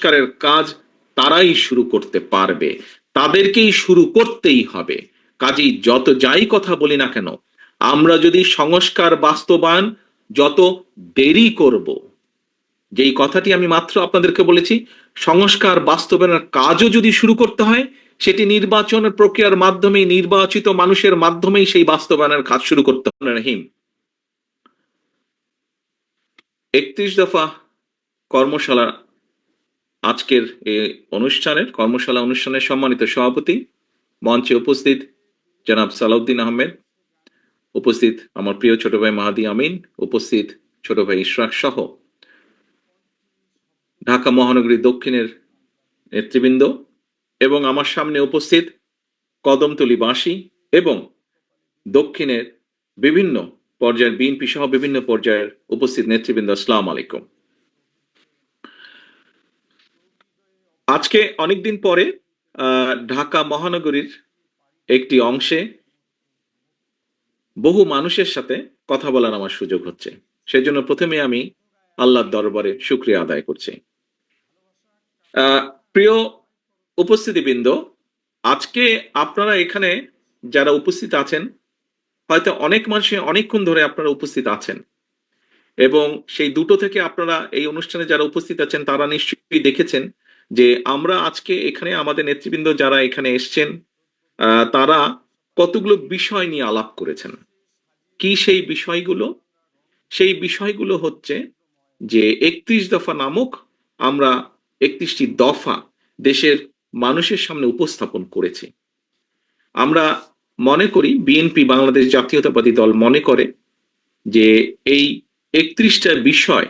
সংস্কারের কাজ তারাই শুরু করতে পারবে। তাদেরকেই শুরু করতেই হবে। কাজেই যত যাই কথা বলি না কেন, আমরা যদি সংস্কার বাস্তবায়ন যত দেরি করব, যেই কথাটি আমি মাত্র আপনাদেরকে বলেছি, সংস্কার বাস্তবায়নের কাজও যদি শুরু করতে হয়, সেটি নির্বাচনের প্রক্রিয়ার মাধ্যমেই, নির্বাচিত মানুষের মাধ্যমেই সেই বাস্তবায়নের কাজ শুরু করতে হবে রহিম একত্রিশ দফা কর্মশালা আজকের এই অনুষ্ঠানের কর্মশালা অনুষ্ঠানের সম্মানিত সভাপতি মঞ্চে উপস্থিত জনাব সালাউদ্দিন আহমেদ, উপস্থিত আমার প্রিয় ছোট ভাই মাহাদি আমিন, উপস্থিত ছোট ভাই ইশরাক সহ ঢাকা মহানগরী দক্ষিণের নেতৃবৃন্দ এবং আমার সামনে উপস্থিত কদমতলিবাসী এবং দক্ষিণের বিভিন্ন পর্যায়ের বিএনপি সহ বিভিন্ন পর্যায়ের উপস্থিত নেতৃবৃন্দ, আসসালাম আলাইকুম। আজকে অনেকদিন পরে ঢাকা মহানগরীর একটি অংশে বহু মানুষের সাথে কথা বলার আমার সুযোগ হচ্ছে। সেজন্য প্রথমে আমি আল্লাহর দরবারে শুক্রিয়া আদায় করছি। প্রিয় উপস্থিতিবৃন্দ, আজকে আপনারা এখানে যারা উপস্থিত আছেন, হয়তো অনেক মানুষে অনেকক্ষণ ধরে আপনারা উপস্থিত আছেন এবং সেই দুটো থেকে আপনারা এই অনুষ্ঠানে যারা উপস্থিত আছেন, তারা নিশ্চয়ই দেখেছেন যে আমরা আজকে এখানে আমাদের নেতৃবৃন্দ যারা এখানে এসছেন তারা কতগুলো বিষয় নিয়ে আলাপ করেছেন। কি সেই বিষয়গুলো? সেই বিষয়গুলো হচ্ছে যে একত্রিশ দফা নামক আমরা একত্রিশটি দফা দেশের মানুষের সামনে উপস্থাপন করেছি। আমরা মনে করি বিএনপি বাংলাদেশ জাতীয়তাবাদী দল, মনে করে যে এই একত্রিশটা বিষয়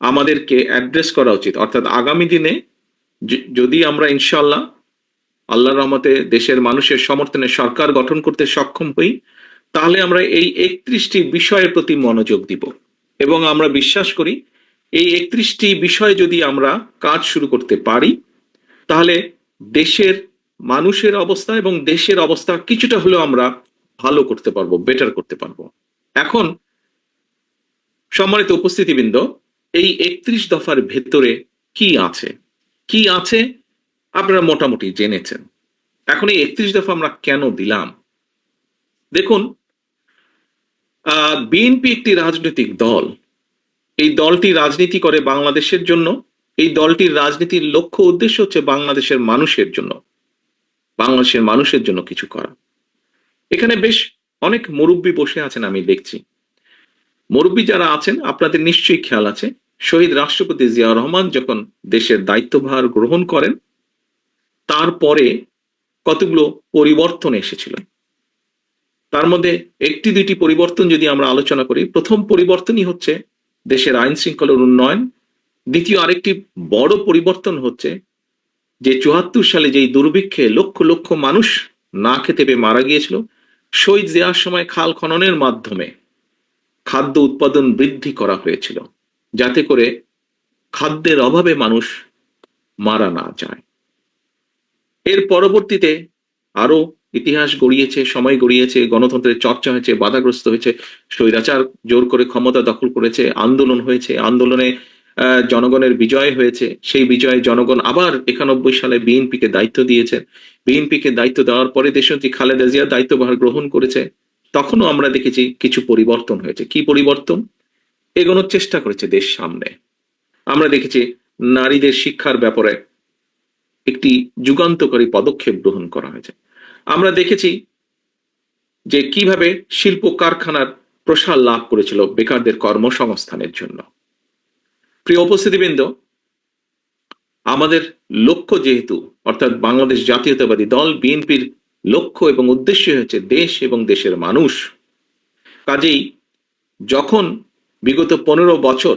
আমাদেরকে অ্যাড্রেস করা উচিত। অর্থাৎ আগামী দিনে যদি আমরা ইনশাল্লাহ আল্লাহর রহমতে দেশের মানুষের সমর্থনে সরকার গঠন করতে সক্ষম হই, তাহলে আমরা এই একত্রিশটি বিষয়ের প্রতি মনোযোগ দিব। এবং আমরা বিশ্বাস করি, এই একত্রিশটি বিষয় যদি আমরা কাজ শুরু করতে পারি, তাহলে দেশের মানুষের অবস্থা এবং দেশের অবস্থা কিছুটা হলেও আমরা ভালো করতে পারব বেটার করতে পারব। এখন সম্মানিত উপস্থিতিবৃন্দ, এই একত্রিশ দফার ভেতরে কি আছে? কি আছে? আপনারা মোটামুটি জেনেছেন। এখন এই একত্রিশ দফা আমরা কেন দিলাম? দেখুন বিএনপি একটি রাজনৈতিক দল। এই দলটি রাজনীতি করে বাংলাদেশের জন্য। এই দলটির রাজনীতির লক্ষ্য উদ্দেশ্য হচ্ছে বাংলাদেশের মানুষের জন্য। বাংলাদেশের মানুষের জন্য কিছু করা। এখানে বেশ অনেক মুরব্বী বসে আছেন, আমি দেখছি। মুরব্বী যারা আছেন, আপনাদের নিশ্চয়ই খেয়াল আছে। শহীদ রাষ্ট্রপতি জিয়াউর রহমান যখন দেশের দায়িত্বভার গ্রহণ করেন, তারপরে কতগুলো পরিবর্তন এসেছিল। তার মধ্যে একটি দুইটি পরিবর্তন যদি আমরা আলোচনা করি, প্রথম পরিবর্তনই হচ্ছে দেশের আইন শৃঙ্খলার উন্নয়ন। দ্বিতীয় আরেকটি বড় পরিবর্তন হচ্ছে যে চুয়াত্তর সালে যেই দুর্ভিক্ষে লক্ষ লক্ষ মানুষ না খেতে পেয়ে মারা গিয়েছিল, শহীদ দেওয়ার সময় খাল খননের মাধ্যমে খাদ্য উৎপাদন বৃদ্ধি করা হয়েছিল। যাতে করে খাদ্যের অভাবে মানুষ মারা না যায়। এর পরবর্তীতে আরও ইতিহাস গড়িয়েছে, সময় গড়িয়েছে, গণতন্ত্রের চর্চা হয়েছে, বাধাগ্রস্ত হয়েছে, স্বৈরাচার জোর করে ক্ষমতা দখল করেছে, আন্দোলন হয়েছে, আন্দোলনে জনগণের বিজয় হয়েছে, সেই বিজয়ে জনগণ আবার একানব্বই সালে বিএনপিকে দায়িত্ব দিয়েছে। বিএনপিকে দায়িত্ব দেওয়ার পরে দেশনেত্রী খালেদা জিয়া দায়িত্বভার গ্রহণ করেছে। তখনও আমরা দেখেছি কিছু পরিবর্তন হয়েছে। কি পরিবর্তন? এগোনোর চেষ্টা করেছে দেশ সামনে। আমরা দেখেছি নারীদের শিক্ষার ব্যাপারে একটি যুগান্তকারী পদক্ষেপ গ্রহণ করা হয়েছে। আমরা দেখেছি যে কীভাবে শিল্প কারখানার প্রসার লাভ করেছিল বেকারদের কর্মসংস্থানের জন্য। প্রিয় উপস্থিতিবৃন্দ, আমাদের লক্ষ্য যেহেতু, অর্থাৎ বাংলাদেশ জাতীয়তাবাদী দল, বিএনপির লক্ষ্য এবং উদ্দেশ্য হচ্ছে দেশ এবং দেশের মানুষ। কাজেই যখন বিগত পনেরো বছর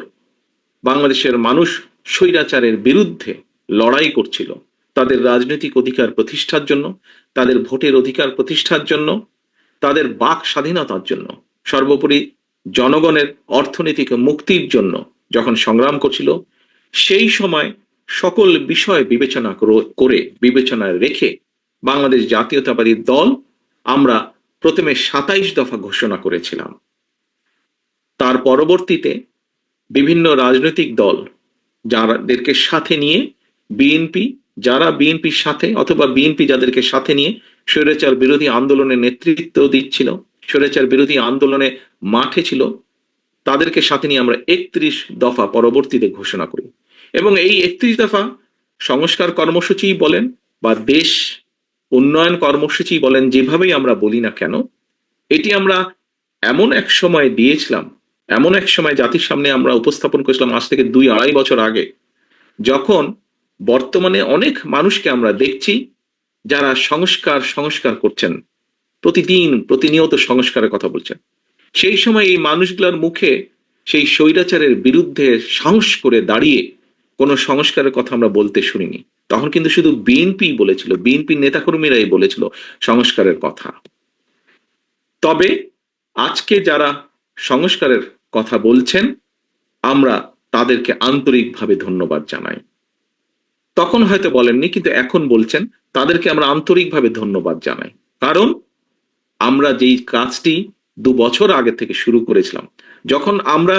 বাংলাদেশের মানুষ স্বৈরাচারের বিরুদ্ধে লড়াই করছিল। তাদের রাজনৈতিক অধিকার প্রতিষ্ঠার জন্য, তাদের ভোটের অধিকার প্রতিষ্ঠার জন্য, তাদের বাক স্বাধীনতার জন্য, সর্বোপরি জনগণের অর্থনৈতিক মুক্তির জন্য যখন সংগ্রাম করছিল, সেই সময় সকল বিষয় বিবেচনা করে বিবেচনায় রেখে বাংলাদেশ জাতীয়তাবাদী দল আমরা প্রথমে সাতাইশ দফা ঘোষণা করেছিলাম। তার পরবর্তীতে বিভিন্ন রাজনৈতিক দল যাদেরকে সাথে নিয়ে বিএনপি যারা বিএনপির সাথে অথবা বিএনপি যাদেরকে সাথে নিয়ে স্বৈরাচার বিরোধী আন্দোলনে নেতৃত্ব দিচ্ছিল, স্বৈরাচার বিরোধী আন্দোলনে মাঠে ছিল, তাদেরকে সাথে নিয়ে আমরা একত্রিশ দফা পরবর্তীতে ঘোষণা করি। এবং এই একত্রিশ দফা সংস্কার কর্মসূচি বলেন বা দেশ উন্নয়ন কর্মসূচি বলেন যেভাবেই আমরা বলি না কেন, এটি আমরা এমন এক সময় দিয়েছিলাম এমন এক সময় জাতির সামনে আমরা উপস্থাপন করেছিলাম আজ থেকে দুই আড়াই বছর আগে, যখন বর্তমানে অনেক মানুষকে আমরা দেখছি যারা সংস্কার সংস্কার করছেন, প্রতিদিন প্রতিনিয়ত সংস্কারের কথা বলছেন। সেই সময় এই মানুষগুলোর মুখে সেই স্বৈরাচারের বিরুদ্ধে সাহস করে দাঁড়িয়ে কোনো সংস্কারের কথা আমরা বলতে শুনিনি। তখন কিন্তু শুধু বিএনপি বলেছিল, বিএনপি নেতাকর্মীরাই বলেছিল সংস্কারের কথা। তবে আজকে যারা সংস্কারের কথা বলছেন, আমরা তাদেরকে আন্তরিকভাবে ধন্যবাদ জানাই। তখন হয়তো বলেননি, কিন্তু এখন বলছেন, তাদেরকে আমরা আন্তরিকভাবে ধন্যবাদ জানাই। কারণ আমরা যেই কাজটি দু বছর আগে থেকে শুরু করেছিলাম, যখন আমরা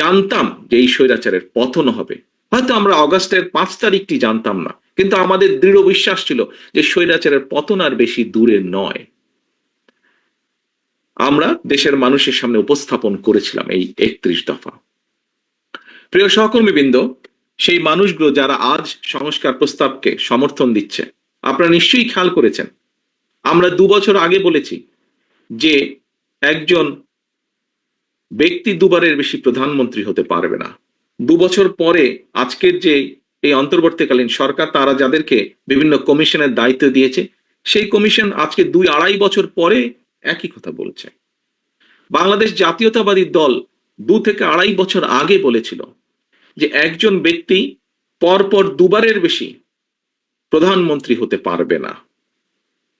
জানতাম যে এই স্বৈরাচারের পতন হবে, হয়তো আমরা অগাস্টের পাঁচ তারিখটি জানতাম না, কিন্তু আমাদের দৃঢ় বিশ্বাস ছিল যে স্বৈরাচারের পতন আর বেশি দূরে নয়। আমরা দেশের মানুষের সামনে উপস্থাপন করেছিলাম এই একত্রিশ দফা। প্রিয় সহকর্মীবৃন্দ, সেই মানুষগুলো যারা আজ সংস্কার প্রস্তাবকে সমর্থন দিচ্ছে, আপনারা নিশ্চয়ই খেয়াল করেছেন। আমরা দু বছর আগে বলেছি যে একজন ব্যক্তি দুবারের বেশি প্রধানমন্ত্রী হতে পারবে না। দু বছর পরে আজকের যে এই অন্তর্বর্তীকালীন সরকার, তারা যাদেরকে বিভিন্ন কমিশনের দায়িত্ব দিয়েছে, সেই কমিশন আজকে দুই আড়াই বছর পরে একই কথা বলছে। বাংলাদেশ জাতীয়তাবাদী দল দু থেকে আড়াই বছর আগে বলেছিল যে একজন ব্যক্তি পরপর দুবারের বেশি প্রধানমন্ত্রী হতে পারবে না।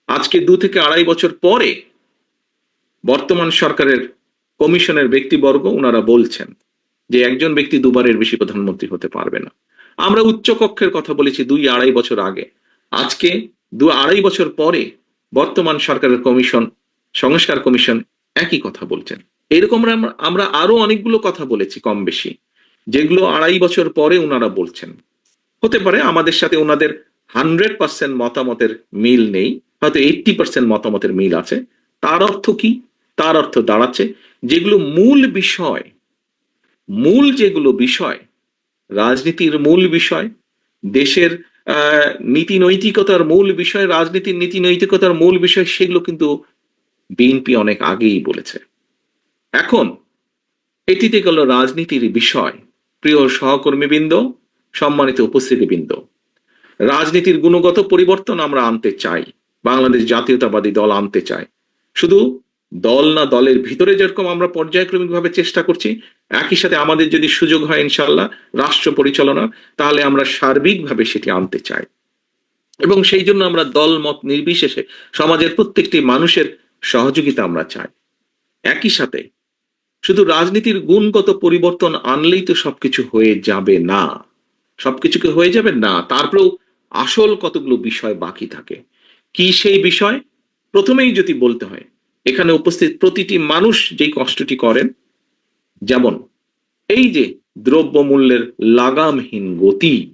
আজকে দু থেকে আড়াই বছর পরে বর্তমান সরকারের কমিশনের ব্যক্তিবর্গ ওনারা বলছেন যে একজন ব্যক্তি দুবারের বেশি প্রধানমন্ত্রী হতে পারবে না। আমরা উচ্চ কক্ষের কথা বলেছি দুই আড়াই বছর আগে। আজকে দু আড়াই বছর পরে বর্তমান সরকারের কমিশন সংস্কার কমিশন একই কথা বলছেন। এরকম আমরা- আরও অনেকগুলো কথা বলেছি কম বেশি, যেগুলো আড়াই বছর পরে ওনারা বলছেন। হতে পারে আমাদের সাথে ওনাদের হান্ড্রেড পার্সেন্ট মতামতের মিল নেই, হয়তো এইটটি পার্সেন্ট মতামতের মিল আছে। তার অর্থ কি? তার অর্থ দাঁড়াচ্ছে, যেগুলো মূল বিষয়, মূল যেগুলো বিষয়, রাজনীতির মূল বিষয়, দেশের নীতি নৈতিকতার মূল বিষয়, রাজনীতির নীতি নৈতিকতার মূল বিষয়, সেগুলো কিন্তু বিএনপি অনেক আগেই বলেছে। এখন, এটিতে গেল রাজনীতির বিষয়। প্রিয় সহকর্মীবৃন্দ, সম্মানিত উপস্থিতিবৃন্দ, রাজনীতির গুণগত পরিবর্তন আমরা আনতে চাই। বাংলাদেশ জাতীয়তাবাদী দল আনতে চায়। শুধু দল না, দলের ভিতরে যেরকম আমরা পর্যায়ক্রমিকভাবে চেষ্টা করছি, একই সাথে আমাদের যদি সুযোগ হয় ইনশাল্লাহ রাষ্ট্র পরিচালনা তাহলে আমরা সার্বিকভাবে সেটি আনতে চাই। এবং সেই জন্য আমরা দল মত নির্বিশেষে, সমাজের প্রত্যেকটি মানুষের সহযোগিতা আমরা চাই। একই সাথে শুধু রাজনীতির গুণগত পরিবর্তন আনলেই তো সবকিছু হয়ে যাবে না। সবকিছুকে হয়ে যাবে? না। তারপরেও আসল কতগুলো বিষয় বাকি থাকে? কি সেই বিষয়? প্রথমেই যদি বলতে হয়, এখানে উপস্থিত প্রতিটি মানুষ যেই কষ্টটি করেন, যেমন এই যে দ্রব্যমূল্যের লাগামহীন গতি,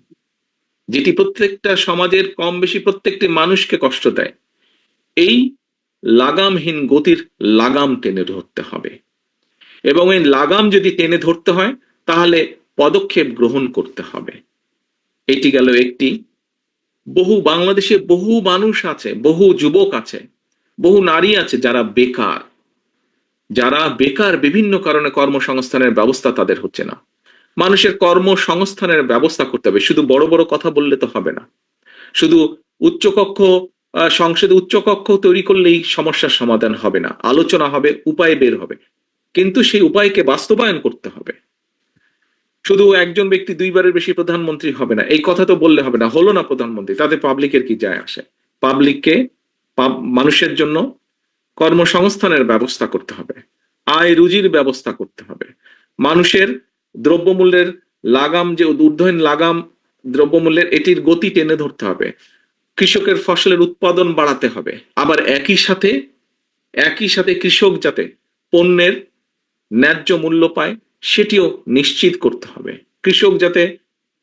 যেটি প্রত্যেকটা সমাজের কম বেশি প্রত্যেকটি মানুষকে কষ্ট দেয়, এই লাগামহীন গতির লাগাম টেনে ধরতে হবে। এবং এই লাগাম যদি টেনে ধরতে হয়, তাহলে পদক্ষেপ গ্রহণ করতে হবে। এটি গেল একটি। বহু বাংলাদেশে বহু মানুষ আছে, বহু যুবক আছে, বহু নারী আছে যারা বেকার। যারা বেকার বিভিন্ন কারণে কর্মসংস্থানের ব্যবস্থা তাদের হচ্ছে না। মানুষের কর্মসংস্থানের ব্যবস্থা করতে হবে। শুধু বড় বড় কথা বললে তো হবে না। শুধু উচ্চকক্ষ সংসদে উচ্চকক্ষ তৈরি করলেই সমস্যার সমাধান হবে না। আলোচনা হবে, উপায় বের হবে। কিন্তু সেই উপায়কে বাস্তবায়ন করতে হবে। শুধু একজন ব্যক্তি দুইবারের বেশি প্রধানমন্ত্রী হবে না, এই কথা তো বললে হবে না, হলো না প্রধানমন্ত্রী, তাতে পাবলিকের কি যায় আসে? পাবলিককে মানুষের জন্য কর্মসংস্থানের ব্যবস্থা করতে হবে, আয় রুজির ব্যবস্থা করতে হবে। মানুষের দ্রব্যমূল্যের লাগাম যে ঊর্ধ্বহীন লাগাম দ্রব্যমূল্যের, এটির গতি টেনে ধরতে হবে। কৃষকের ফসলের উৎপাদন বাড়াতে হবে। আবার একই সাথে একই সাথে কৃষক যাতে পণ্যের ন্যায্য মূল্য পায়, সেটিও নিশ্চিত করতে হবে। কৃষক যাতে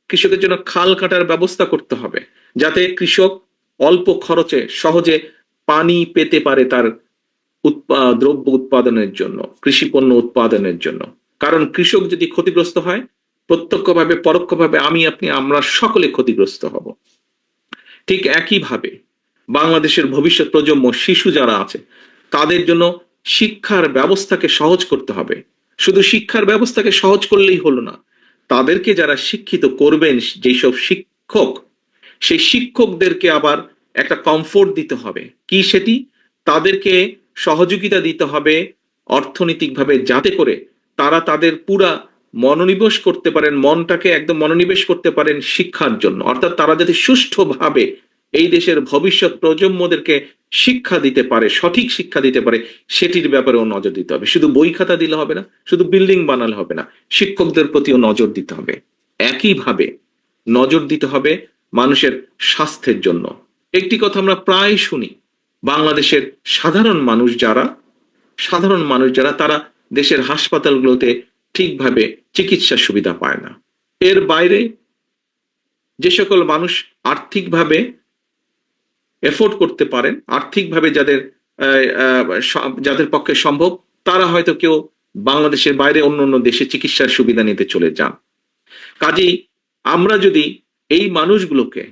কৃষকের জন্য খাল কাটার ব্যবস্থা করতে হবে, যাতে কৃষক অল্প খরচে সহজে পানি পেতে পারে তার দ্রব্য উৎপাদনের জন্য, কৃষি পণ্য উৎপাদনের জন্য। কারণ কৃষক যদি ক্ষতিগ্রস্ত হয়, প্রত্যক্ষভাবে, পরোক্ষভাবে আমি, আপনি, আমরা সকলে ক্ষতিগ্রস্ত হব। ঠিক একইভাবে বাংলাদেশের ভবিষ্যৎ প্রজন্ম শিশু যারা আছে, তাদের জন্য শিক্ষার ব্যবস্থাকে সহজ করতে হবে। শুধু শিক্ষার ব্যবস্থাকে সহজ করলেই হলো না, তাদেরকে যারা শিক্ষিত করবেন, যেসব শিক্ষক, সেই শিক্ষকদেরকে আবার একটা কমফোর্ট দিতে হবে। কি সেটি? তাদেরকে সহযোগিতা দিতে হবে অর্থনৈতিকভাবে যাতে করে তারা তাদের পুরা মনোনিবেশ করতে পারেন, মনটাকে একদম মনোনিবেশ করতে পারেন শিক্ষার জন্য। অর্থাৎ তারা যাতে সুষ্ঠুভাবে এই দেশের ভবিষ্যৎ প্রজন্মদেরকে শিক্ষা দিতে পারে, সঠিক শিক্ষা দিতে পারে, সেটির ব্যাপারেও নজর দিতে হবে। শুধু বই খাতা দিলে হবে না, শুধু বিল্ডিং বানালে হবে না, শিক্ষকদের প্রতিও নজর দিতে হবে। একইভাবে নজর দিতে হবে মানুষের স্বাস্থ্যের জন্য। একটি কথা আমরা প্রায় শুনি, বাংলাদেশের সাধারণ মানুষ যারা, সাধারণ মানুষ যারা, তারা দেশের হাসপাতালগুলোতে ঠিকভাবে চিকিৎসা সুবিধা পায় না। এর বাইরে যে সকল মানুষ আর্থিকভাবে এফোর্ড করতে পারেন, আর্থিকভাবে যাদের যাদের পক্ষে সম্ভব, তারা হয়তো কেউ বাংলাদেশের বাইরে অন্য অন্য দেশে চিকিৎসার সুবিধা নিতে চলে যান। কাজেই আমরা যদি এই মানুষগুলোকে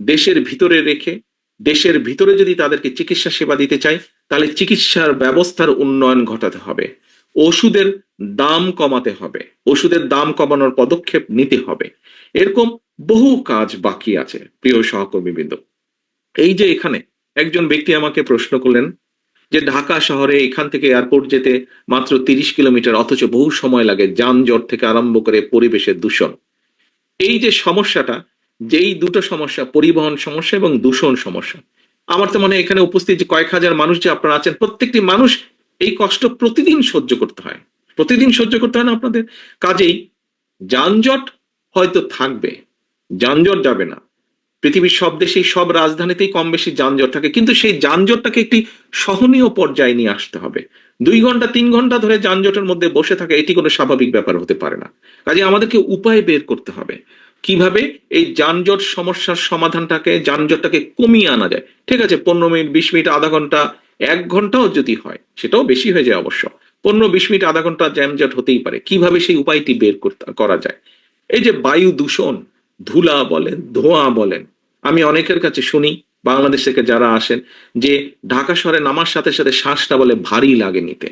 দেশের ভিতরে রেখে, দেশের ভিতরে যদি তাদেরকে চিকিৎসা সেবা দিতে চাই, তাহলে চিকিৎসার ব্যবস্থার উন্নয়ন ঘটাতে হবে। ওষুধের দাম কমাতে হবে, ওষুধের দাম কমানোর পদক্ষেপ নিতে হবে। এরকম বহু কাজ বাকি আছে, প্রিয় সহকর্মীবৃন্দ। এই যে এখানে একজন ব্যক্তি আমাকে প্রশ্ন করলেন যে ঢাকা শহরে এখান থেকে এয়ারপোর্ট যেতে মাত্র তিরিশ কিলোমিটার, অথচ বহু সময় লাগে যানজট থেকে আরম্ভ করে পরিবেশের দূষণ। এই যে সমস্যাটা, যেই দুটো সমস্যা, পরিবহন সমস্যা এবং দূষণ সমস্যা, আমার তো মনে এখানে উপস্থিত যে কয়েক হাজার মানুষ যে আপনারা আছেন, প্রত্যেকটি মানুষ এই কষ্ট প্রতিদিন সহ্য করতে হয়। প্রতিদিন সহ্য করতে হয় না আপনাদের? কাজেই যানজট হয়তো থাকবে, যানজট যাবে না। পৃথিবীর সব দেশেই, সব রাজধানীতেই কম বেশি যানজট থাকে, কিন্তু সেই যানজটটাকে একটি সহনীয় পর্যায়ে নিয়ে আসতে হবে। দুই ঘণ্টা, তিন ঘণ্টা ধরে যানজটের মধ্যে বসে থাকা এটি কোনো স্বাভাবিক ব্যাপার হতে পারে না। কাজে আমাদেরকে উপায় বের করতে হবে। কীভাবে এই যানজট সমস্যার সমাধানটাকে, যানজটটাকে কমিয়ে আনা যায়? ঠিক আছে, পনেরো মিনিট, বিশ মিনিট, আধা ঘণ্টা এক ঘন্টাও যদি হয়, সেটাও বেশি হয়ে যায় অবশ্য। পনেরো বিশ মিনিট, আধা ঘণ্টা যানজট হতেই পারে। কীভাবে সেই উপায়টি বের করা যায়? এই যে বায়ু দূষণ, ধুলা বলেন, ধোঁয়া বলেন, আমি অনেকের কাছে শুনি, বাংলাদেশ থেকে যারা আসেন, যে ঢাকা শহরে নামার সাথে সাথে শ্বাসটা বলে ভারী লাগে নিতে।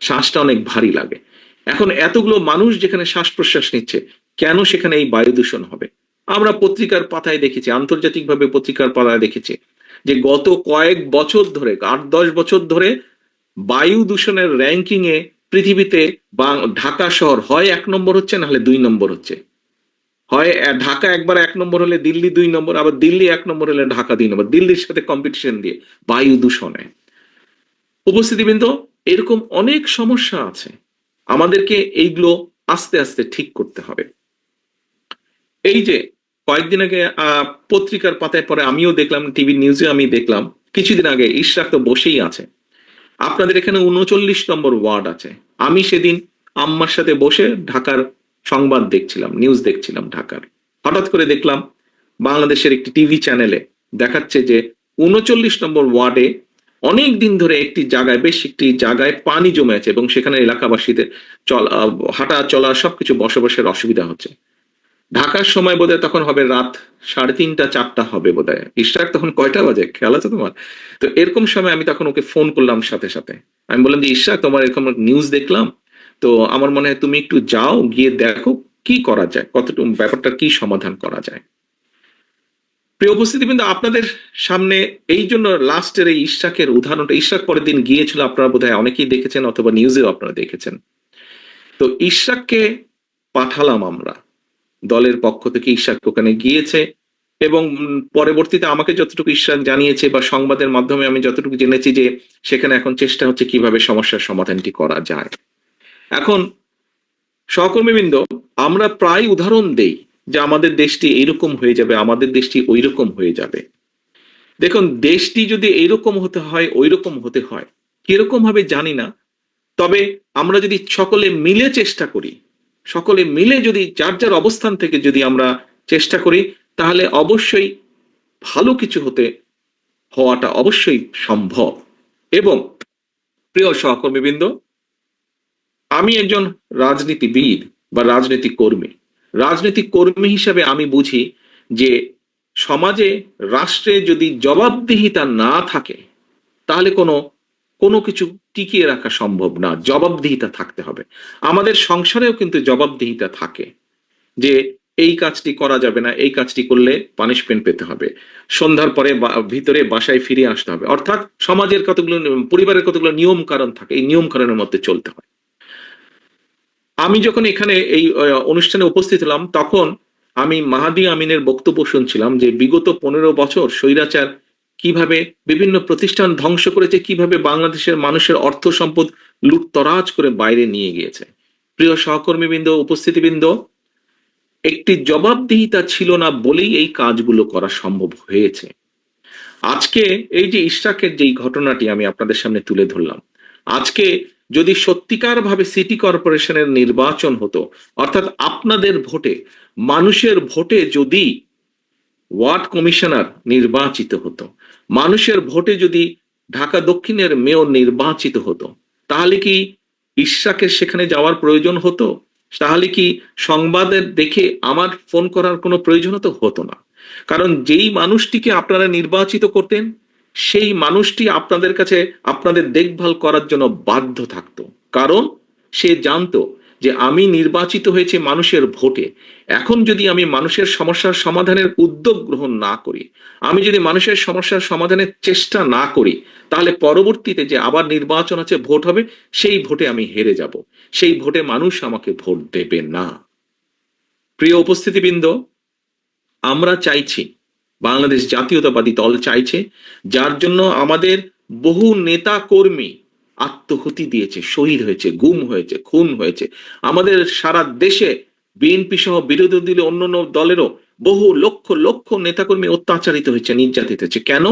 শ্বাসটা অনেক ভারী লাগে। এখন এতগুলো মানুষ যেখানে শ্বাস প্রশ্বাস নিচ্ছে, কেন সেখানে এই বায়ু দূষণ হবে? আমরা পত্রিকার পাতায় দেখেছি, আন্তর্জাতিকভাবে পত্রিকার পাতায় দেখেছি যে গত কয়েক বছর ধরে, আট দশ বছর ধরে বায়ু দূষণের র্যাঙ্কিং এ পৃথিবীতে ঢাকা শহর হয় এক নম্বর হচ্ছে নাহলে দুই নম্বর হচ্ছে। হয় ঢাকা একবার এক নম্বর হলে দিল্লি দুই নম্বর, আবার দিল্লি এক নম্বর হলে ঢাকা দুই নম্বর। দিল্লির সাথে কম্পিটিশন দিয়ে, বায়ু দূষণে। উপস্থিতিবৃন্দ, এরকম অনেক সমস্যা আছে। আমাদেরকে এইগুলো আস্তে আস্তে ঠিক করতে হবে। এই যে কয়েকদিন আগে পত্রিকার পাতায় পরে আমিও দেখলাম, টিভি নিউজে আমি দেখলাম, কিছুদিন আগে ইশরাক তো বসেই আছে। আপনাদের এখানে উনচল্লিশ নম্বর ওয়ার্ড আছে। আমি সেদিন আম্মার সাথে বসে ঢাকার সংবাদ দেখছিলাম নিউজ দেখছিলাম ঢাকার। হঠাৎ করে দেখলাম, বাংলাদেশের একটি টিভি চ্যানেলে দেখাচ্ছে যে উনচল্লিশ নম্বর ওয়ার্ডে অনেক দিন ধরে একটি জায়গায়, বেশ একটি জায়গায় পানি জমে আছে এবং সেখানে এলাকাবাসীদের চলা, হাঁটা চলা সবকিছু বসবাসের অসুবিধা হচ্ছে। ঢাকার সময় বোধহয় তখন হবে রাত সাড়ে তিনটা, চারটা হবে বোধহয়। ইশরাক তখন কয়টা বাজে? খেয়াল আছে তোমার? তো এরকম সময় আমি তখন ওকে ফোন করলাম সাথে সাথে। আমি বললাম যে, ইশরাক, তোমার এরকম নিউজ দেখলাম। তো আমার মনে হয় তুমি একটু যাও, গিয়ে দেখো কি করা যায়, কতটুকু ব্যাপারটা কি সমাধান করা যায়? প্রিয় উপস্থিতি কিন্তু আপনাদের সামনে এই জন্য লাস্টের এই ইশরাকের উদাহরণটা, ইশরাক পরের দিন গিয়েছিল, আপনারা বোধহয় অনেকেই দেখেছেন অথবা নিউজেও আপনারা দেখেছেন। তো ইশরাককে পাঠালাম আমরা। দলের পক্ষ থেকে ইশরাক ওখানে গিয়েছে এবং পরবর্তীতে আমাকে যতটুকু ইশরাক জানিয়েছে বা সংবাদের মাধ্যমে আমি যতটুকু জেনেছি যে সেখানে এখন চেষ্টা হচ্ছে কীভাবে সমস্যার সমাধানটি করা যায়। এখন, সহকর্মীবৃন্দ, আমরা প্রায় উদাহরণ দেই যে আমাদের দেশটি এইরকম হয়ে যাবে, আমাদের দেশটি ওই রকম হয়ে যাবে। দেখুন, দেশটি যদি এইরকম হতে হয় ওই রকম হতে হয়। কীরকম ভাবে জানি না, তবে আমরা যদি সকলে মিলে চেষ্টা করি সকলে মিলে যদি যার যার অবস্থান থেকে যদি আমরা চেষ্টা করি, তাহলে অবশ্যই ভালো কিছু হতে, হওয়াটা অবশ্যই সম্ভব। এবং প্রিয় সহকর্মীবৃন্দ, আমি একজন রাজনীতিবিদ বা রাজনৈতিক কর্মী। রাজনৈতিক কর্মী হিসাবে আমি বুঝি যে সমাজে রাষ্ট্রে যদি জবাবদিহিতা না থাকে, তাহলে কোনো কোনো কিছু টিকিয়ে রাখা সম্ভব না, জবাবদিহিতা থাকতে হবে। আমাদের সংসারেও কিন্তু জবাবদিহিতা থাকে যে এই কাজটি করা যাবে না, এই কাজটি করলে পানিশমেন্ট পেতে হবে। সন্ধ্যার পরে ভিতরে বাসায় ফিরে আসতে হবে। অর্থাৎ সমাজের কতগুলো, পরিবারের কতগুলো নিয়ম কারণ থাকে, এই নিয়ম কারণের মধ্যে চলতে হয়। আমি যখন এখানে এই অনুষ্ঠানে উপস্থিত হলাম, তখন আমি মাহাদি আমিনের বক্তব্য শুনছিলাম যে বিগত পনেরো বছর স্বৈরাচার কীভাবে বিভিন্ন প্রতিষ্ঠান ধ্বংস করেছে, কীভাবে বাংলাদেশের মানুষের অর্থ সম্পদ লুটতরাজ করে বাইরে নিয়ে গিয়েছে। প্রিয় সহকর্মীবৃন্দ, উপস্থিতিবৃন্দ, একটি জবাবদিহিতা ছিল না বলেই এই কাজগুলো করা সম্ভব হয়েছে। আজকে এই যে ইশরাকের যেই ঘটনাটি আমি আপনাদের সামনে তুলে ধরলাম, আজকে যদি সত্যিকার ভাবে সিটি কর্পোরেশনের নির্বাচন হতো, অর্থাৎ আপনাদের ভোটে, মানুষের ভোটে যদি ওয়ার্ড কমিশনার নির্বাচিত হতো মানুষের ভোটে যদি ঢাকা দক্ষিণের মেয়র নির্বাচিত হতো, তাহলে কি ইশরাকের সেখানে যাওয়ার প্রয়োজন হতো? তাহলে কি সংবাদের দেখে আমার ফোন করার কোনো প্রয়োজন তো হতো না? কারণ যেই মানুষটিকে আপনারা নির্বাচিত করতেন, সেই মানুষটি আপনাদের কাছে আপনাদের দেখভাল করার জন্য বাধ্য থাকতো। কারণ সে জানতো যে আমি নির্বাচিত হয়েছে মানুষের ভোটে। এখন যদি আমি মানুষের সমস্যার সমাধানের উদ্যোগ গ্রহণ না করি, আমি যদি মানুষের সমস্যার সমাধানের চেষ্টা না করি, তাহলে পরবর্তীতে যে আবার নির্বাচন আছে, ভোট হবে, সেই ভোটে আমি হেরে যাব। সেই ভোটে মানুষ আমাকে ভোট দেবে না। প্রিয় উপস্থিতিবৃন্দ, আমরা চাইছি, বাংলাদেশ জাতীয়তাবাদী দল চাইছে, যার জন্য আমাদের বহু নেতা কর্মী আত্মহুতি দিয়েছে, শহীদ হয়েছে, গুম হয়েছে, খুন হয়েছে। আমাদের সারা দেশে বিএনপি সহ বিরোধী দলীয় অন্যান্য দলেরও বহু লক্ষ লক্ষ নেতাকর্মী অত্যাচারিত হয়েছে, নির্যাতিত হয়েছে। কেন?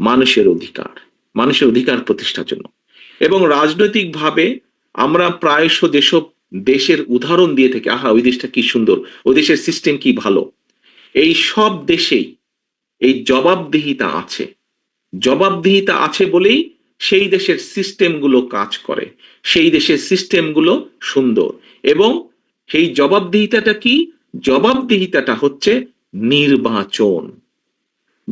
মানুষের অধিকার মানুষের অধিকার প্রতিষ্ঠার জন্য। এবং রাজনৈতিকভাবে আমরা প্রায়শ যেসব দেশের উদাহরণ দিয়ে থাকি, আহা, ওই দেশটা কি সুন্দর, ওই দেশের সিস্টেম কি ভালো? এই সব দেশেই এই জবাবদিহিতা আছে। জবাবদিহিতা আছে বলেই সেই দেশের সিস্টেমগুলো কাজ করে। সেই দেশের সিস্টেমগুলো সুন্দর। এবং সেই জবাবদিহিতাটা কি? জবাবদিহিতাটা হচ্ছে নির্বাচন।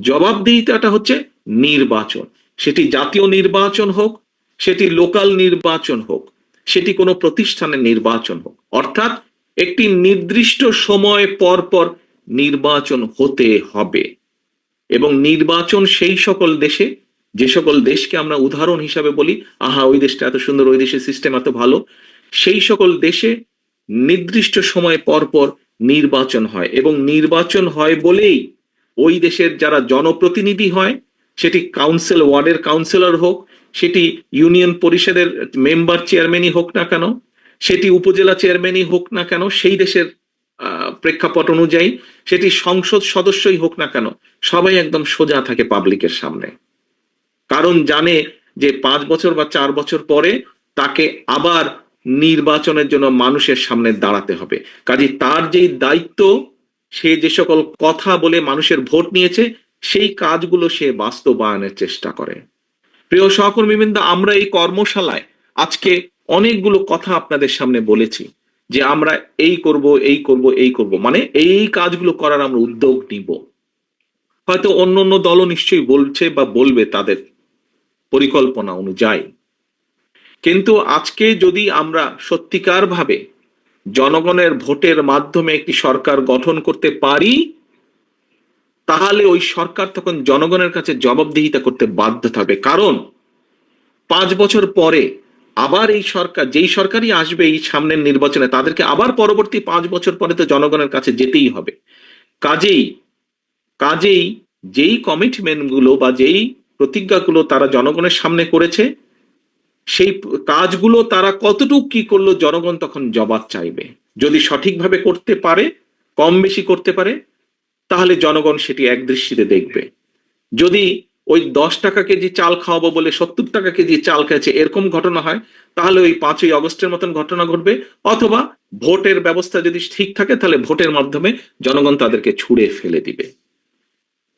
জবাবদিহিতাটা হচ্ছে নির্বাচন। সেটি জাতীয় নির্বাচন হোক, সেটি লোকাল নির্বাচন হোক, সেটি কোনো প্রতিষ্ঠানের নির্বাচন হোক। অর্থাৎ একটি নির্দিষ্ট সময় পর পর নির্বাচন হতে হবে। এবং নির্বাচন সেই সকল দেশে যে সকল দেশকে আমরা উদাহরণ হিসাবে বলি, আহা, ওই দেশটা এত সুন্দর, ওই দেশের সিস্টেম এত ভালো, সেই সকল দেশে নির্দিষ্ট সময় পর পর নির্বাচন হয় এবং নির্বাচন হয় বলেই ওই দেশের যারা জনপ্রতিনিধি হয়, সেটি কাউন্সিল ওয়ার্ডের কাউন্সিলর হোক, সেটি ইউনিয়ন পরিষদের মেম্বার চেয়ারম্যানই হোক না কেন, সেটি উপজেলা চেয়ারম্যানই হোক না কেন, সেই দেশের প্রেক্ষাপট অনুযায়ী, সেটি সংসদ সদস্যই হোক না কেন, সবাই একদম সোজা থাকে পাবলিকের সামনে। কারণ জানে যে পাঁচ বছর বা চার বছর পরে তাকে আবার নির্বাচনের জন্য মানুষের সামনে দাঁড়াতে হবে। কাজে তার যেই দায়িত্ব, সে যে সকল কথা বলে মানুষের ভোট নিয়েছে, সেই কাজগুলো সে বাস্তবায়নের চেষ্টা করে। প্রিয় সহকর্মীবৃন্দ, আমরা এই কর্মশালায় আজকে অনেকগুলো কথা আপনাদের সামনে বলেছি যে আমরা এই করব এই করব এই করব। মানে এই কাজগুলো করার আমরা উদ্যোগ নিব। হয়তো অন্য অন্য দলও নিশ্চয়ই বলছে বা বলবে তাদের পরিকল্পনা অনুযায়ী। কিন্তু আজকে যদি আমরা সত্যিকার ভাবে জনগণের ভোটের মাধ্যমে একটি সরকার গঠন করতে পারি, তাহলে ওই সরকার তখন জনগণের কাছে জবাবদিহিতা করতে বাধ্য থাকবে। কারণ পাঁচ বছর পরে আবার এই সরকার, যেই সরকারই আসবে এই সামনের নির্বাচনে, তাদেরকে আবার পরবর্তী পাঁচ বছর পরে তো জনগণের কাছে যেতেই হবে। কাজেই কাজেই যেই কমিটমেন্টগুলো বা যেই প্রতিজ্ঞাগুলো তারা জনগণের সামনে করেছে। সেই কাজগুলো তারা কতটুকু কি করল জনগণ তখন জবাব চাইবে। যদি সঠিকভাবে করতে পারে, কম বেশি করতে পারে, তাহলে জনগণ সেটি এক দৃষ্টিতে দেখবে। যদি ওই দশ টাকা কেজি চাল খাওয়াবো বলে সত্তর টাকা কেজি চাল খেয়েছে, এরকম ঘটনা হয়, তাহলে ওই পাঁচই অগস্টের মতন ঘটনা ঘটবে। অথবা ভোটের ব্যবস্থা যদি ঠিক থাকে, তাহলে ভোটের মাধ্যমে জনগণ তাদেরকে ছুড়ে ফেলে দিবে।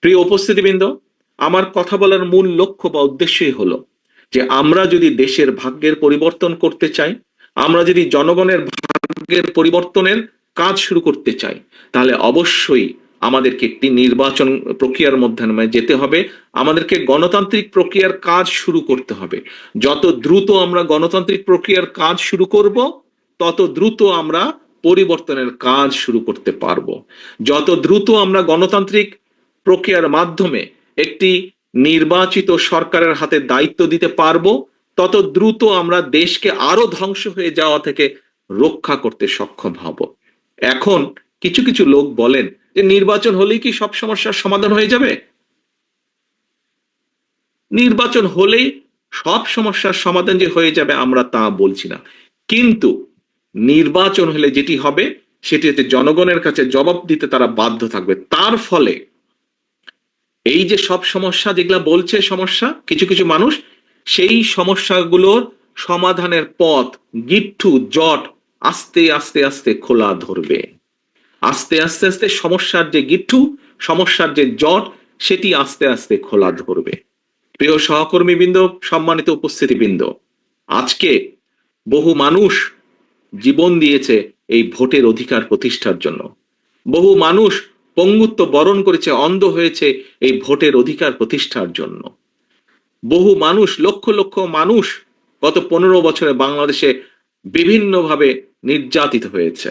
প্রিয় উপস্থিতিবৃন্দ আমার কথা বলার মূল লক্ষ্য বা উদ্দেশ্যই হলো যে আমরা যদি দেশের ভাগ্যের পরিবর্তন করতে চাই, আমরা যদি জনগণের ভাগ্যের পরিবর্তনের কাজ শুরু করতে চাই, তাহলে অবশ্যই আমাদেরকে একটি নির্বাচন প্রক্রিয়ার মধ্যে যেতে হবে। আমাদেরকে গণতান্ত্রিক প্রক্রিয়ার কাজ শুরু করতে হবে। যত দ্রুত আমরা গণতান্ত্রিক প্রক্রিয়ার কাজ শুরু করব, তত দ্রুত আমরা পরিবর্তনের কাজ শুরু করতে পারব। যত দ্রুত আমরা গণতান্ত্রিক প্রক্রিয়ার মাধ্যমে একটি নির্বাচিত সরকারের হাতে দায়িত্ব দিতে পারব, তত দ্রুত আমরা দেশকে আরও ধ্বংস হয়ে যাওয়া থেকে রক্ষা করতে সক্ষম হব। এখন কিছু কিছু লোক বলেন যে নির্বাচন হলেই কি সব সমস্যার সমাধান হয়ে যাবে? নির্বাচন হলেই সব সমস্যার সমাধান যে হয়ে যাবে আমরা তা বলছি না। কিন্তু নির্বাচন হলে যেটি হবে, সেটি জনগণের কাছে জবাব দিতে তারা বাধ্য থাকবে। তার ফলে এই যে সব সমস্যা যেগুলা বলছে সমস্যা, কিছু কিছু মানুষ, সেই সমস্যাগুলোর সমাধানের পথ গিট্টু, জট আস্তে আস্তে আস্তে খোলা ধরবে। আস্তে আস্তে আস্তে সমস্যার যে গিট্টু, সমস্যার যে জট, সেটি আস্তে আস্তে খোলা ধরবে। প্রিয় সহকর্মীবৃন্দ, সম্মানিত উপস্থিতিবৃন্দ, আজকে বহু মানুষ জীবন দিয়েছে এই ভোটের অধিকার প্রতিষ্ঠার জন্য। বহু মানুষ পঙ্গুত্ব বরণ করেছে, অন্ধ হয়েছে এই ভোটের অধিকার প্রতিষ্ঠার জন্য। বহু মানুষ, লক্ষ লক্ষ মানুষ গত পনেরো বছরে বাংলাদেশে বিভিন্নভাবে নির্যাতিত হয়েছে।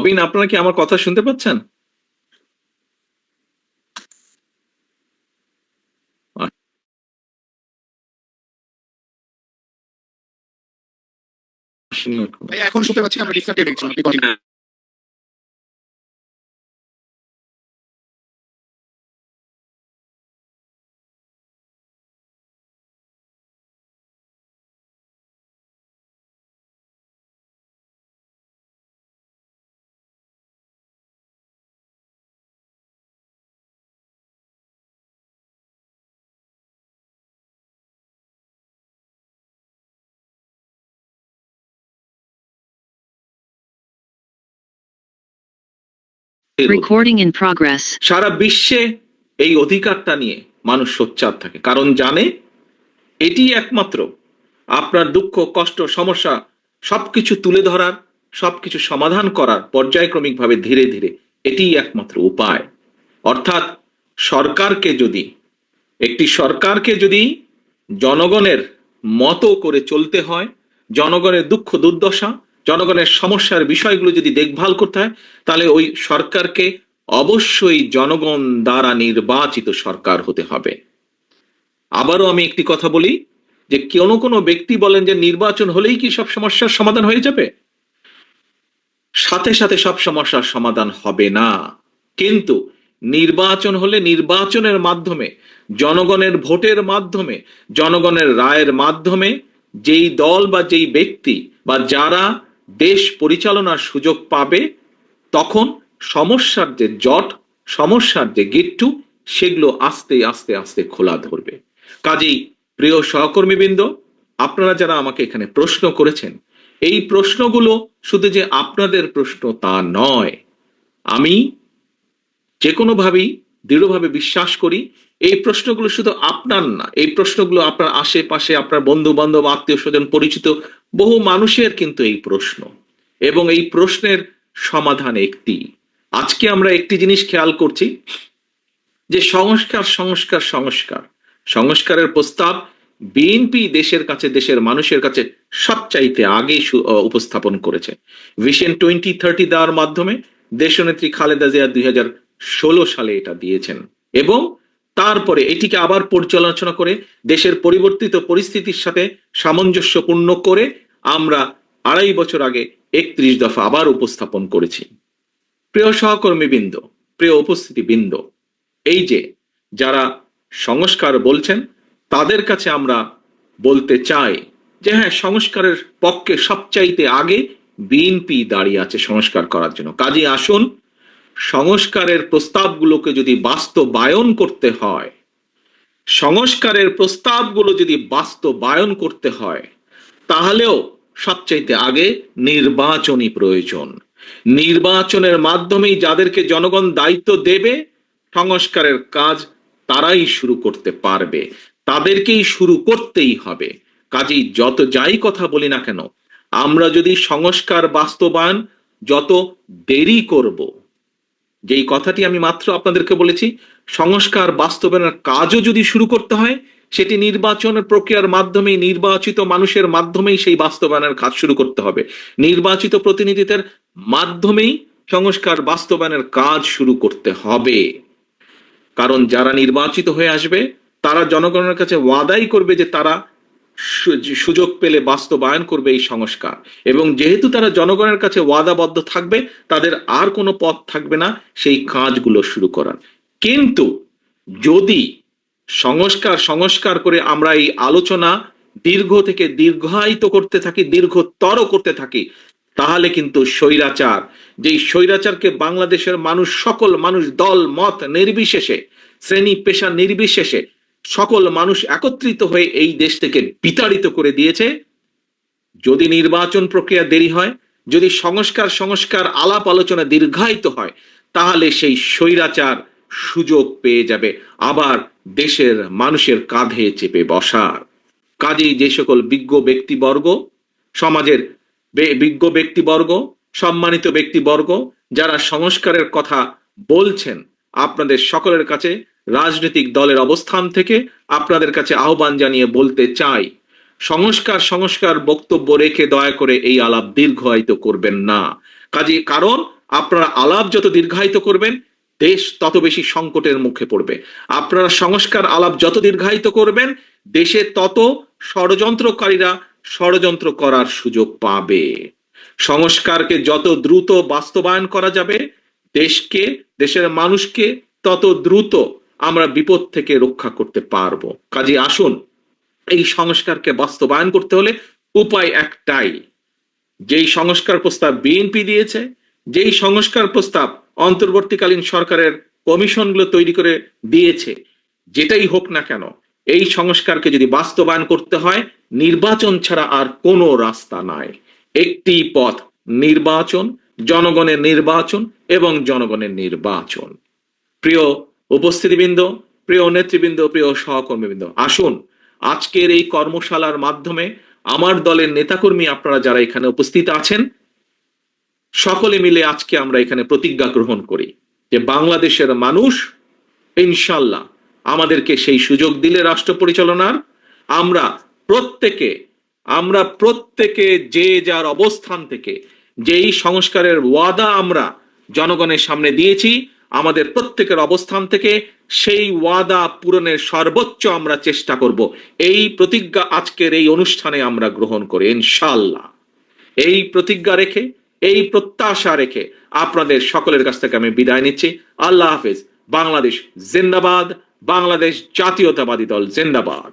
রবিন আপনারা কি আমার কথা শুনতে পাচ্ছেন? এখন শুনতে পাচ্ছি আমরা ডিসকানেক্টেড Recording in progress. সারা বিশ্বে এই অধিকারটা নিয়ে মানুষ সোচ্চার থাকে। কারণ জানে এটি একমাত্র আপনার দুঃখ কষ্ট সমস্যা সবকিছু তুলে ধরার সবকিছু সমাধান করার পর্যায়ক্রমিকভাবে ধীরে ধীরে এটিই একমাত্র উপায়। অর্থাৎ সরকারকে যদি একটি সরকারকে যদি জনগণের মতো করে চলতে হয় জনগণের দুঃখ দুর্দশা জনগণের সমস্যার বিষয়গুলো যদি দেখভাল করতে হয়, তাহলে ওই সরকারকে অবশ্যই জনগণ দ্বারা নির্বাচিত সরকার হতে হবে। আবারও আমি একটি কথা বলি, যে কোনো কোনো ব্যক্তি বলেন যে নির্বাচন হলেই কি সব সমস্যার সমাধান হয়ে যাবে? সাথে সাথে সব সমস্যার সমাধান হবে না। কিন্তু নির্বাচন হলে নির্বাচনের মাধ্যমে, জনগণের ভোটের মাধ্যমে, জনগণের রায়ের মাধ্যমে, যেই দল বা যেই ব্যক্তি বা যারা দেশ পরিচালনার সুযোগ পাবে, তখন সমস্যার যে জট, সমস্যার যে গিট্টু, সেগুলো আস্তে আস্তে আস্তে খোলা ধরবে। কাজেই প্রিয় সহকর্মীবৃন্দ, আপনারা যারা আমাকে এখানে প্রশ্ন করেছেন, এই প্রশ্নগুলো শুধু যে আপনাদের প্রশ্ন তা নয়। আমি যে কোনোভাবেই দৃঢ়ভাবে বিশ্বাস করি, এই প্রশ্নগুলো শুধু আপনার না, এই প্রশ্নগুলো আপনার আশেপাশে, আপনার বন্ধু বান্ধব আত্মীয় স্বজন পরিচিত বহু মানুষের কিন্তু এই প্রশ্ন। এবং এই প্রশ্নের সমাধান একটি। আজকে আমরা একটি জিনিস খেয়াল করছি, যে সংস্কার সংস্কার সংস্কার। সংস্কারের প্রস্তাব বিএনপি দেশের কাছে, দেশের মানুষের কাছে সবচাইতে আগে উপস্থাপন করেছে। ভিশন টোয়েন্টি থার্টি দেওয়ার মাধ্যমে দেশনেত্রী খালেদা জিয়া দুই হাজার ষোলো সালে এটা দিয়েছেন। এবং তারপরে এটিকে আবার পর্যালোচনা করে দেশের পরিবর্তিত পরিস্থিতির সাথে সামঞ্জস্যপূর্ণ করে আমরা আড়াই বছর আগে একত্রিশ দফা আবার উপস্থাপন করেছি। প্রিয় সহকর্মী বৃন্দ প্রিয় উপস্থিতি বৃন্দ এই যে যারা সংস্কার বলছেন, তাদের কাছে আমরা বলতে চাই যে হ্যাঁ সংস্কারের পক্ষে সবচাইতে আগে বিএনপি দাঁড়িয়ে আছে সংস্কার করার জন্য। কাজে আসুন সংস্কারের প্রস্তাবগুলোকে যদি বাস্তবায়ন করতে হয়, সংস্কারের প্রস্তাবগুলো যদি বাস্তবায়ন করতে হয়, তাহলেও সবচাইতে আগে নির্বাচনী প্রয়োজন। নির্বাচনের মাধ্যমেই যাদেরকে জনগণ দায়িত্ব দেবে, সংস্কারের কাজ তারাই শুরু করতে পারবে। তাদেরকেই শুরু করতেই হবে। কাজেই যত যাই কথা বলি না কেন, আমরা যদি সংস্কার বাস্তবায়ন যত দেরি করব যেই কথাটি আমি মাত্র আপনাদেরকে বলেছি, সংস্কার বাস্তবায়নের কাজও যদি শুরু করতে হয়, সেটি নির্বাচনের প্রক্রিয়ার মাধ্যমেই, নির্বাচিত মানুষের মাধ্যমেই সেই বাস্তবায়নের কাজ শুরু করতে হবে। নির্বাচিত প্রতিনিধিদের মাধ্যমেই সংস্কার বাস্তবায়নের কাজ শুরু করতে হবে। কারণ যারা নির্বাচিত হয়ে আসবে, তারা জনগণের কাছে ওয়াদাই করবে যে তারা সুযোগ পেলে বাস্তবায়ন করবে এই সংস্কার। এবং যেহেতু তারা জনগণের কাছে ওয়াদাবদ্ধ থাকবে, তাদের আর কোনো পথ থাকবে না সেই কাজগুলো শুরু করার। কিন্তু যদি সংস্কার সংস্কার করে আমরা এই আলোচনা দীর্ঘ থেকে দীর্ঘায়িত করতে থাকি, দীর্ঘতর করতে থাকি, তাহলে কিন্তু স্বৈরাচার, যেই স্বৈরাচারকে বাংলাদেশের মানুষ, সকল মানুষ, দল, মত, নির্বিশেষে, শ্রেণি, পেশা নির্বিশেষে সকল মানুষ একত্রিত হয়ে এই দেশ থেকে বিতাড়িত করে দিয়েছে। যদি নির্বাচন প্রক্রিয়া দেরি হয়, যদি সংস্কার সংস্কার আলাপ আলোচনা দীর্ঘায়িত হয়, তাহলে সেই স্বৈরাচার সুযোগ পেয়ে যাবে। আবার দেশের মানুষের কাঁধে চেপে বসার। কাজেই যে সকল বিজ্ঞ ব্যক্তিবর্গ, সমাজের বিজ্ঞ ব্যক্তিবর্গ, সম্মানিত ব্যক্তিবর্গ, যারা সংস্কারের কথা বলছেন, আপনাদের সকলের কাছে রাজনৈতিক দলের অবস্থান থেকে আপনাদের কাছে আহ্বান জানিয়ে বলতে চাই, সংস্কার সংস্কার বক্তব্য রেখে দয়া করে এই আলাপ দীর্ঘায়িত করবেন না। কাজে কারণ আপনারা আলাপ যত দীর্ঘায়িত করবেন, দেশ তত বেশি সংকটের মুখে পড়বে। আপনারা সংস্কার আলাপ যত দীর্ঘায়িত করবেন, দেশে তত ষড়যন্ত্রকারীরা ষড়যন্ত্র করার সুযোগ পাবে। সংস্কারকে যত দ্রুত বাস্তবায়ন করা যাবে, দেশকে, দেশের মানুষকে তত দ্রুত আমরা বিপদ থেকে রক্ষা করতে পারব। কাজে আসুন, এই সংস্কারকে বাস্তবায়ন করতে হলে উপায় একটাই। যেই সংস্কার প্রস্তাব বিএনপি দিয়েছে, যেই সংস্কার প্রস্তাব অন্তর্বর্তীকালীন সরকারের কমিশনগুলো তৈরি করে দিয়েছে, যেটাই হোক না কেন, এই সংস্কারকে যদি বাস্তবায়ন করতে হয়, নির্বাচন ছাড়া আর কোনো রাস্তা নাই। একটি পথ নির্বাচন, জনগণের নির্বাচন এবং জনগণের নির্বাচন। প্রিয় উপস্থিতিবৃন্দ, প্রিয় নেতৃবৃন্দ, প্রিয় সহকর্মীবৃন্দ, আসুন আজকের এই কর্মশালার মাধ্যমে আমার দলের নেতাকর্মী আপনারা যারা এখানে উপস্থিত আছেন, সকলে মিলে আজকে আমরা এখানে প্রতিজ্ঞা গ্রহণ করি যে বাংলাদেশের মানুষ ইনশাল্লাহ আমাদেরকে সেই সুযোগ দিলে রাষ্ট্র পরিচালনার। আমরা প্রত্যেকে আমরা প্রত্যেকে যে যার অবস্থান থেকে, যেই সংস্কারের ওয়াদা আমরা জনগণের সামনে দিয়েছি আমাদের প্রত্যেকের অবস্থান থেকে সেই ওয়াদা পূরণের সর্বোচ্চ আমরা চেষ্টা করব। এই প্রতিজ্ঞা আজকের এই অনুষ্ঠানে আমরা গ্রহণ করি ইনশাল্লাহ এই প্রতিজ্ঞা রেখে, এই প্রত্যাশা রেখে আপনাদের সকলের কাছ থেকে আমি বিদায় নিচ্ছি। আল্লাহ হাফেজ। বাংলাদেশ জিন্দাবাদ, বাংলাদেশ জাতীয়তাবাদী দল জিন্দাবাদ।